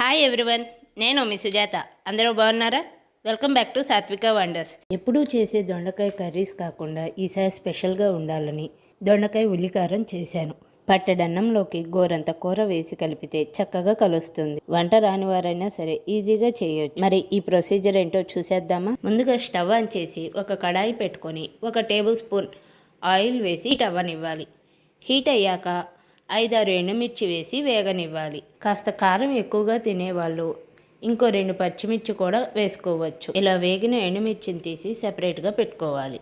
Hi everyone నేను మీ సుజాత. అందరూ బాగున్నారా? Welcome back to Satvika wonders ఎప్పుడూ చేసే దొండకాయ కర్రీస్ కాకుండా ఈసారి స్పెషల్గా ఉండాలని దొండకాయ ఉల్లికారం చేశాను. పట్టడన్నంలోకి గోరంత కూర వేసి కలిపితే చక్కగా కలుస్తుంది. వంట రాని వారైనా సరే ఈజీగా చేయొచ్చు. మరి ఈ ప్రొసీజర్ ఏంటో చూసేద్దామా? ముందుగా స్టవ్ ఆన్ చేసి ఒక కడాయి పెట్టుకొని ఒక టేబుల్ స్పూన్ ఆయిల్ వేసి హీట్ అవ్వనివ్వాలి. హీట్ అయ్యాక ఐదారు ఎండుమిర్చి వేసి వేగనివ్వాలి. కాస్త కారం ఎక్కువగా తినేవాళ్ళు. ఇంకో రెండు పచ్చిమిర్చి కూడా వేసుకోవచ్చు. ఇలా వేగిన ఎండుమిర్చిని తీసి సెపరేట్గా పెట్టుకోవాలి.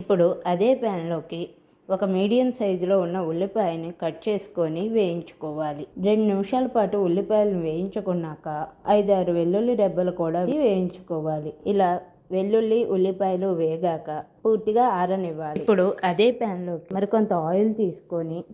ఇప్పుడు అదే ప్యాన్లోకి ఒక మీడియం సైజులో ఉన్న ఉల్లిపాయని కట్ చేసుకొని వేయించుకోవాలి. రెండు నిమిషాల పాటు ఉల్లిపాయలను వేయించుకున్నాక ఐదారు వెల్లుల్లి రెబ్బలు కూడా వేయించుకోవాలి. ఇలా వెల్లుల్లి ఉల్లిపాయలు వేగాక పూర్తిగా ఆరనివ్వాలి. ఇప్పుడు అదే ప్యాన్లోకి మరికొంత ఆయిల్ తీసుకొని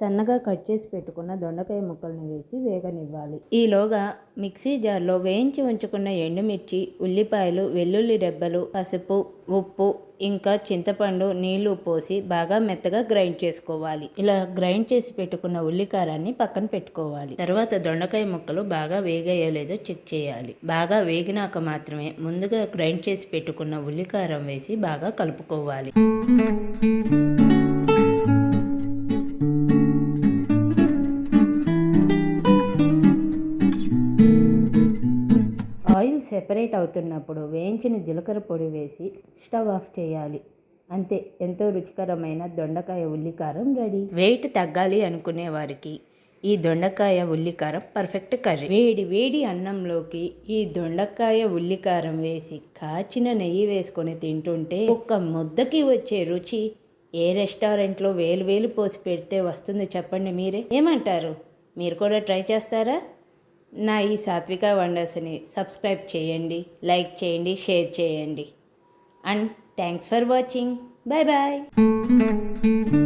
సన్నగా కట్ చేసి పెట్టుకున్న దొండకాయ ముక్కలను వేసి వేగనివ్వాలి. ఈలోగా మిక్సీ జార్లో వేయించి ఉంచుకున్న ఎండుమిర్చి ఉల్లిపాయలు వెల్లుల్లి రెబ్బలు పసుపు ఉప్పు ఇంకా చింతపండు నీళ్ళు పోసి బాగా మెత్తగా గ్రైండ్ చేసుకోవాలి. ఇలా గ్రైండ్ చేసి పెట్టుకున్న ఉల్లికారాన్ని పక్కన పెట్టుకోవాలి. తర్వాత దొండకాయ ముక్కలు బాగా వేగాయో లేదో చెక్ చేయాలి. బాగా వేగినాక మాత్రమే ముందుగా గ్రైండ్ చేసి పెట్టుకున్న ఉల్లికారం వేసి బాగా కలుపుకోవాలి. సెపరేట్ అవుతున్నప్పుడు వేయించిన జీలకర్ర పొడి వేసి స్టవ్ ఆఫ్ చేయాలి. అంతే ఎంతో రుచికరమైన దొండకాయ ఉల్లికారం రెడీ. వెయిట్ తగ్గాలి అనుకునే వారికి ఈ దొండకాయ ఉల్లికారం పర్ఫెక్ట్ కర్రీ. వేడి వేడి అన్నంలోకి ఈ దొండకాయ ఉల్లికారం వేసి కాచిన నెయ్యి వేసుకొని తింటుంటే ఒక్క ముద్దకి వచ్చే రుచి ఏ రెస్టారెంట్లో వేలు వేలు పోసి పెడితే వస్తుంది చెప్పండి మీరే. ఏమంటారు? మీరు కూడా ట్రై చేస్తారా? నా ఈ సాత్విక వండర్స్ని సబ్స్క్రైబ్ చేయండి లైక్ చేయండి షేర్ చేయండి. And thanks for watching. Bye bye